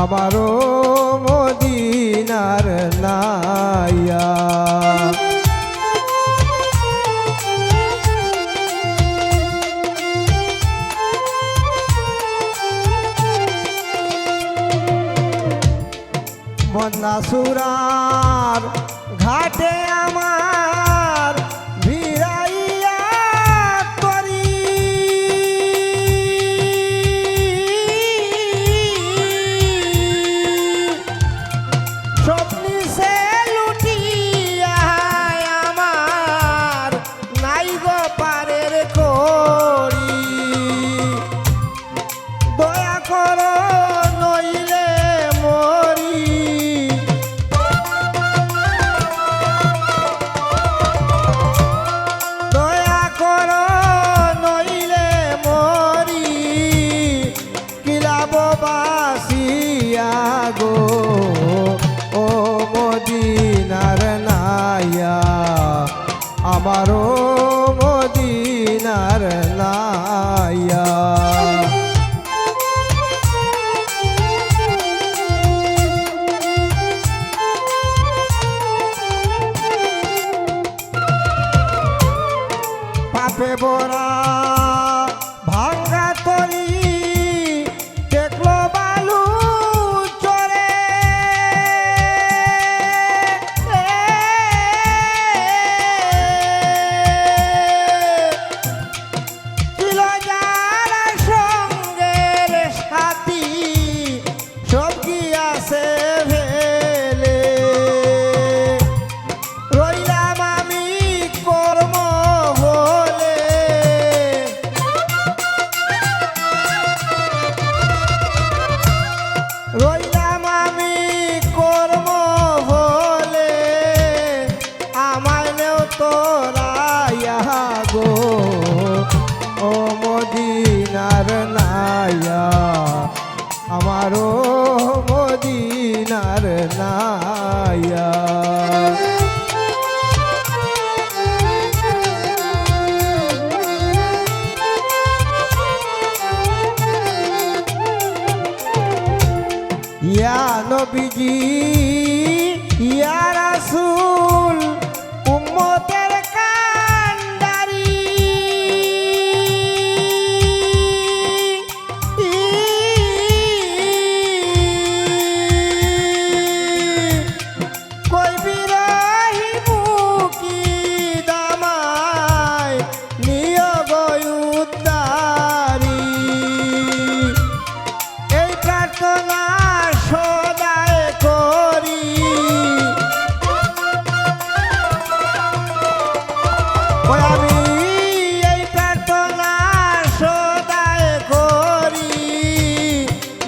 আবারও মদিনার নাইয়া। মদনা আর লায়া পাপে বোরা আর নায়া আমারও মদিনার নায়া। নবীজি ইয়া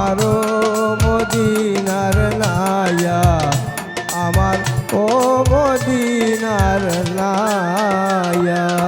আমারও মদিনার নায়া আমার ও মদিনার নাইয়া